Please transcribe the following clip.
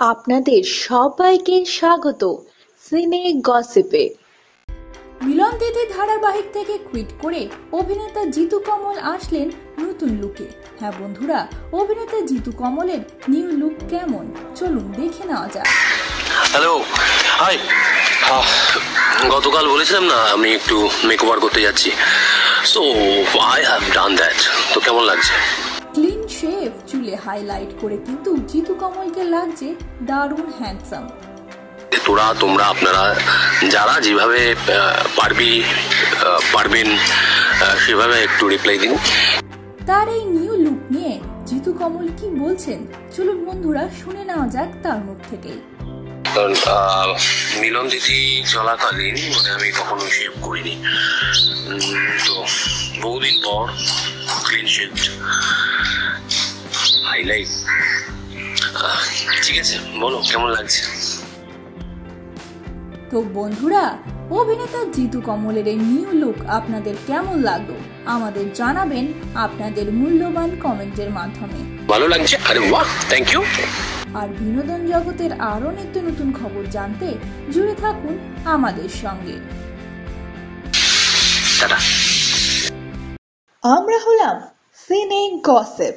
আপনাদের সবাইকে স্বাগত সিনে গসিপে। মিলন তিথি ধারাবাহিক থেকে কুইট করে অভিনেতা জিতু কমল আসলেন নতুন লুকে হ্যাঁ বন্ধুরা অভিনেতা জিতু কমলের নিউ লুক কেমন? চলুন দেখে নেওয়া যাক। হ্যালো হাই গতকাল বলেছিলাম না আমি একটু মেকওভার করতে যাচ্ছি। So I have done that তো কেমন লাগছে? ক্লিন শেভ চুলে হাইলাইট করে কিন্তু জিতু কমলকে লাগছে দারুণ হ্যান্ডসাম তোরা তোমরা আপনারা যারা যেভাবে পারবি পারবেন সেভাবে একটু রিপ্লাই দিন। তার এই নিউ লুক নিয়ে জিতু কমল কি বলছেন? চলুন বন্ধুরা শুনে নেওয়া যাক তার মুখ থেকেই। কারণ মিলন তিথি চলাকালীন মানে আমি কখনো শেভ করিনি। তো বহুদিন পর ক্লিন শেভ হাইলাইট ঠিক আছে বলো কেমন লাগছে? তো বন্ধুরা অভিনেতা জিতু কমলের এই নিউ লুক আপনাদের কেমন লাগল? আমাদের জানাবেন আপনাদের মূল্যবান কমেন্টের মাধ্যমে। ভালো লাগছে? আরে বাহ থ্যাংক ইউ আর বিনোদন জগতের আরও নিত্য নতুন খবর জানতে জুড়ে থাকুন আমাদের সঙ্গে। আমরা হলাম সিনে গসিপ